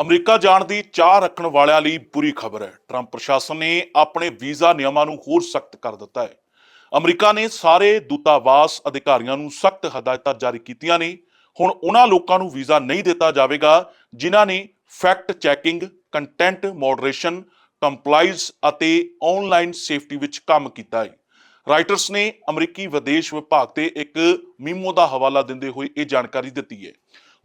America ਜਾਣ ਦੀ ਚਾਹ ਰੱਖਣ ਵਾਲਿਆਂ ਲਈ ਬੁਰੀ ਖਬਰ ਹੈ। ਟਰੰਪ ਪ੍ਰਸ਼ਾਸਨ ਨੇ ਆਪਣੇ ਵੀਜ਼ਾ ਨਿਯਮਾਂ ਨੂੰ ਹੋਰ ਸਖਤ ਕਰ ਦਿੱਤਾ ਹੈ। ਅਮਰੀਕਾ ਨੇ ਸਾਰੇ ਦੂਤਾਵਾਸ ਅਧਿਕਾਰੀਆਂ ਨੂੰ ਸਖਤ ਹਦਾਇਤਾਂ ਜਾਰੀ ਕੀਤੀਆਂ ਨੇ। ਹੁਣ ਉਹਨਾਂ ਲੋਕਾਂ ਨੂੰ ਵੀਜ਼ਾ ਨਹੀਂ ਦਿੱਤਾ ਜਾਵੇਗਾ, ਜਿਨ੍ਹਾਂ ਨੇ fact checking, content moderation, compliance ਅਤੇ ਆਨਲਾਈਨ ਸੇਫਟੀ ਵਿੱਚ ਕੰਮ ਕੀਤਾ ਹੈ। ਰਾਈਟਰਸ ਨੇ ਅਮਰੀਕੀ ਵਿਦੇਸ਼ ਵਿਭਾਗ ਤੇ ਇੱਕ ਮੀਮੋ ਦਾ ਹਵਾਲਾ ਦਿੰਦੇ ਹੋਏ ਇਹ ਜਾਣਕਾਰੀ ਦਿੱਤੀ ਹੈ।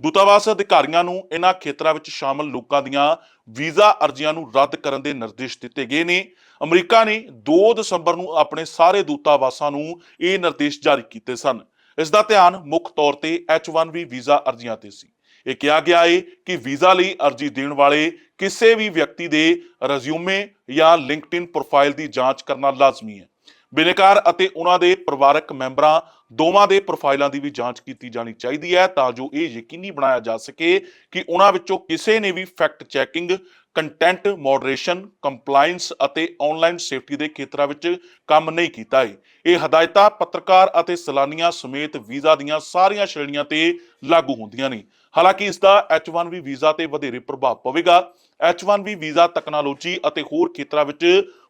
ਦੂਤਾਵਾਸ ਅਧਿਕਾਰੀਆਂ ਨੂੰ ਇਹਨਾਂ ਖੇਤਰਾਂ ਵਿੱਚ ਸ਼ਾਮਲ ਲੋਕਾਂ ਦੀਆਂ ਵੀਜ਼ਾ ਅਰਜ਼ੀਆਂ ਨੂੰ ਰੱਦ ਕਰਨ ਦੇ ਨਿਰਦੇਸ਼ ਦਿੱਤੇ ਗਏ ਨੇ। ਅਮਰੀਕਾ ਨੇ 2 ਦਸੰਬਰ ਨੂੰ ਆਪਣੇ ਸਾਰੇ ਦੂਤਾਵਾਸਾਂ ਨੂੰ ਇਹ ਨਿਰਦੇਸ਼ ਜਾਰੀ ਕੀਤੇ ਸਨ। ਇਸ ਦਾ ਧਿਆਨ ਮੁੱਖ ਤੌਰ ਤੇ H1B ਵੀਜ਼ਾ ਅਰਜ਼ੀਆਂ ਤੇ ਸੀ। ਇਹ ਕਿਹਾ ਗਿਆ ਹੈ ਕਿ ਵੀਜ਼ਾ ਲਈ ਅਰਜ਼ੀ ਦੇਣ ਵਾਲੇ ਕਿਸੇ ਵੀ ਵਿਅਕਤੀ ਦੇ ਰੈਜ਼ਿਊਮੇ ਜਾਂ ਲਿੰਕਡਇਨ ਪ੍ਰੋਫਾਈਲ ਦੀ ਜਾਂਚ ਕਰਨਾ ਲਾਜ਼ਮੀ ਹੈ। ਬਿਨੇਕਾਰ ਅਤੇ ਉਹਨਾਂ ਦੇ ਪਰਿਵਾਰਕ ਮੈਂਬਰਾਂ ਦੋਵਾਂ ਦੇ ਪ੍ਰੋਫਾਈਲਾਂ ਦੀ ਵੀ ਜਾਂਚ ਕੀਤੀ ਜਾਣੀ ਚਾਹੀਦੀ ਹੈ ਤਾਂ ਜੋ ਇਹ ਯਕੀਨੀ ਬਣਾਇਆ ਜਾ ਸਕੇ ਕਿ ਉਹਨਾਂ ਵਿੱਚੋਂ ਕਿਸੇ ਨੇ ਵੀ fact checking, content moderation, compliance ਅਤੇ ਆਨਲਾਈਨ ਸੇਫਟੀ ਦੇ ਖੇਤਰਾਂ ਵਿੱਚ ਕੰਮ ਨਹੀਂ ਕੀਤਾ ਹੈ ਇਹ ਹਦਾਇਤਾਂ ਪੱਤਰਕਾਰ ਅਤੇ ਸੈਲਾਨੀਆਂ ਸਮੇਤ ਵੀਜ਼ਾ ਦੀਆਂ ਸਾਰੀਆਂ ਸ਼੍ਰੇਣੀਆਂ ਤੇ ਲਾਗੂ ਹੁੰਦੀਆਂ ਨੇ। ਹਾਲਾਂਕਿ ਇਸ ਦਾ H1B ਵੀਜ਼ਾ ਤੇ ਵਧੇਰੇ ਪ੍ਰਭਾਵ ਪਵੇਗਾ। H1B ਵੀਜ਼ਾ ਤਕਨਾਲੋਜੀ ਅਤੇ ਹੋਰ ਖੇਤਰਾਂ ਵਿੱਚ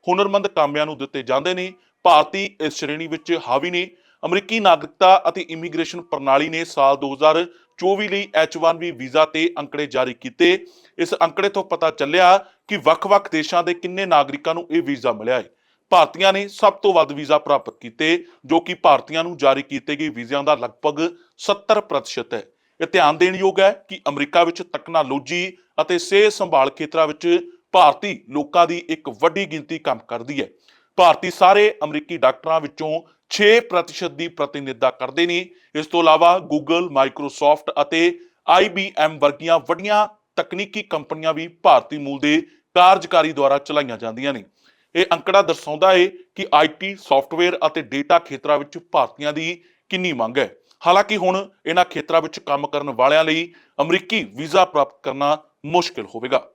ਹੁਨਰਮੰਦ ਕਾਮਿਆਂ ਨੂੰ ਦਿੱਤੇ ਜਾਂਦੇ ਨੇ। ਭਾਰਤੀ ਇਸ ਸ਼੍ਰੇਣੀ ਵਿੱਚ ਹਾਵੀ ਨੇ ਅਮਰੀਕੀ ਨਾਗਰਿਕਤਾ ਅਤੇ ਇਮੀਗ੍ਰੇਸ਼ਨ ਪ੍ਰਣਾਲੀ ਨੇ ਸਾਲ 2024 ਲਈ H1B ਵੀਜ਼ਾ ਤੇ ਅੰਕੜੇ ਜਾਰੀ ਕੀਤੇ। ਇਸ ਅੰਕੜੇ ਤੋਂ ਪਤਾ ਚੱਲਿਆ ਕਿ ਵੱਖ-ਵੱਖ ਦੇਸ਼ਾਂ ਦੇ ਕਿੰਨੇ ਨਾਗਰਿਕਾਂ ਨੂੰ ਇਹ ਵੀਜ਼ਾ ਮਿਲਿਆ ਹੈ। ਭਾਰਤੀਆਂ ਨੇ ਸਭ ਤੋਂ ਵੱਧ ਵੀਜ਼ਾ ਪ੍ਰਾਪਤ ਕੀਤੇ, ਜੋ ਕਿ ਭਾਰਤੀਆਂ ਨੂੰ ਜਾਰੀ ਕੀਤੇ ਗਏ ਵੀਜ਼ਿਆਂ ਦਾ ਲਗਭਗ 70% ਹੈ। ਇਹ ਧਿਆਨ ਦੇਣ ਯੋਗ ਹੈ ਕਿ ਅਮਰੀਕਾ ਵਿੱਚ ਤਕਨਾਲੋਜੀ ਅਤੇ ਸਿਹਤ ਸੰਭਾਲ ਖੇਤਰਾਂ ਵਿੱਚ ਭਾਰਤੀ ਲੋਕਾਂ ਦੀ ਇੱਕ ਵੱਡੀ ਗਿਣਤੀ ਕੰਮ ਕਰਦੀ ਹੈ। ਭਾਰਤੀ ਸਾਰੇ ਅਮਰੀਕੀ ਡਾਕਟਰਾਂ ਵਿੱਚੋਂ 6% ਦੀ ਪ੍ਰਤੀਨਿਧਤਾ ਕਰਦੇ ਨੇ। ਇਸ ਤੋਂ ਇਲਾਵਾ Google, Microsoft ਅਤੇ IBM ਵਰਗੀਆਂ ਵੱਡੀਆਂ ਤਕਨੀਕੀ ਕੰਪਨੀਆਂ ਵੀ ਭਾਰਤੀ ਮੂਲ ਦੇ ਕਾਰਜਕਾਰੀ ਦੁਆਰਾ ਚਲਾਈਆਂ ਜਾਂਦੀਆਂ ਨੇ। ਇਹ ਅੰਕੜਾ ਦਰਸਾਉਂਦਾ ਹੈ ਕਿ ਆਈਟੀ ਸੌਫਟਵੇਅਰ ਅਤੇ ਡੇਟਾ ਖੇਤਰਾਂ ਵਿੱਚ ਭਾਰਤੀਆਂ ਦੀ ਕਿੰਨੀ ਮੰਗ ਹੈ। ਹਾਲਾਂਕਿ ਹੁਣ ਇਹਨਾਂ ਖੇਤਰਾਂ ਵਿੱਚ ਕੰਮ ਕਰਨ ਵਾਲਿਆਂ ਲਈ ਅਮਰੀਕੀ ਵੀਜ਼ਾ ਪ੍ਰਾਪਤ ਕਰਨਾ ਮੁਸ਼ਕਿਲ ਹੋਵੇਗਾ।